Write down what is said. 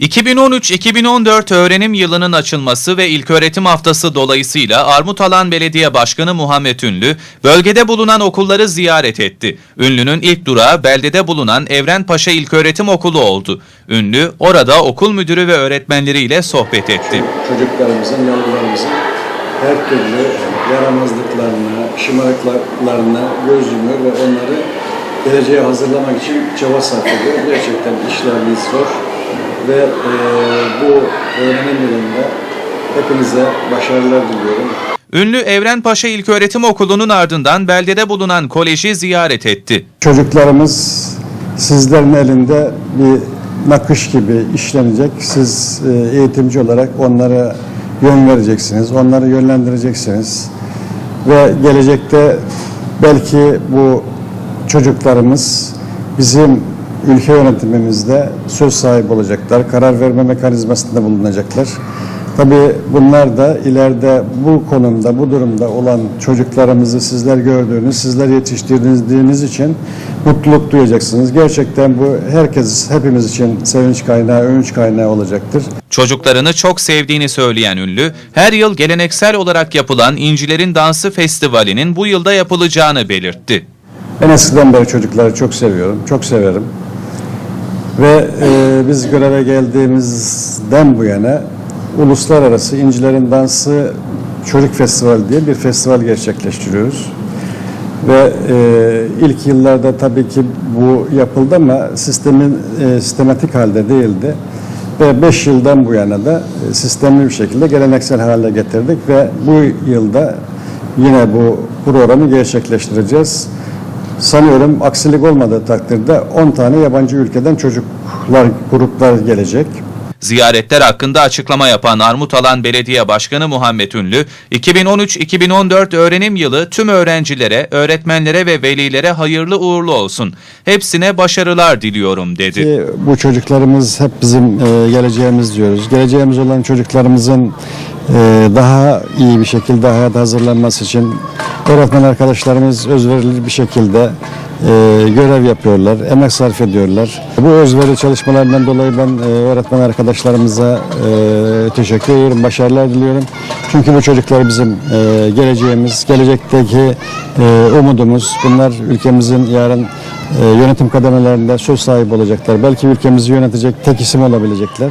2013-2014 öğrenim yılının açılması ve ilköğretim haftası dolayısıyla Armutalan Belediye Başkanı Muhammed Ünlü, bölgede bulunan okulları ziyaret etti. Ünlü'nün ilk durağı beldede bulunan Evrenpaşa İlköğretim Okulu oldu. Ünlü, orada okul müdürü ve öğretmenleriyle sohbet etti. çocuklarımızın, yavrularımızın her türlü yaramazlıklarına, şımarıklarına göz yumuyor ve onları geleceğe hazırlamak için çaba sarf ediyor. Gerçekten işleriniz zor ve e, bu öğrenim yılında hepinize başarılar diliyorum. Ünlü Evrenpaşa İlköğretim Okulu'nun ardından beldede bulunan koleji ziyaret etti. Çocuklarımız sizlerin elinde bir nakış gibi işlenecek. Siz e, eğitimci olarak onlara yön vereceksiniz, onları yönlendireceksiniz. Ve gelecekte belki bu çocuklarımız bizim ülke yönetimimizde söz sahibi olacaklar, karar verme mekanizmasında bulunacaklar. Tabii bunlar da ileride bu konumda, bu durumda olan çocuklarımızı sizler gördüğünüz, sizler yetiştirdiğiniz için mutluluk duyacaksınız. Gerçekten bu herkes, hepimiz için sevinç kaynağı, övünç kaynağı olacaktır. Çocuklarını çok sevdiğini söyleyen ünlü, her yıl geleneksel olarak yapılan İncilerin Dansı Festivali'nin bu yılda yapılacağını belirtti. Ben eskiden beri çocukları çok seviyorum, çok severim. Ve e, biz göreve geldiğimizden bu yana Uluslararası İncilerin Dansı Çocuk Festivali diye bir festival gerçekleştiriyoruz. Ve e, ilk yıllarda tabii ki bu yapıldı ama sistemin e, sistematik halde değildi. Ve 5 yıldan bu yana da e, sistemli bir şekilde geleneksel hale getirdik ve bu yılda yine bu programı gerçekleştireceğiz. Sanıyorum aksilik olmadığı takdirde 10 tane yabancı ülkeden çocuklar, gruplar gelecek. Ziyaretler hakkında açıklama yapan Armutalan Belediye Başkanı Muhammed Ünlü, 2013-2014 öğrenim yılı tüm öğrencilere, öğretmenlere ve velilere hayırlı uğurlu olsun. Hepsine başarılar diliyorum dedi. Ki bu çocuklarımız hep bizim e, geleceğimiz diyoruz. Geleceğimiz olan çocuklarımızın e, daha iyi bir şekilde hayata hazırlanması için öğretmen arkadaşlarımız özverili bir şekilde e, görev yapıyorlar, emek sarf ediyorlar. Bu özveri çalışmalarından dolayı ben e, öğretmen arkadaşlarımıza e, teşekkür ediyorum, başarılar diliyorum. Çünkü bu çocuklar bizim e, geleceğimiz, gelecekteki e, umudumuz. Bunlar ülkemizin yarın e, yönetim kademelerinde söz sahibi olacaklar. Belki ülkemizi yönetecek tek isim olabilecekler.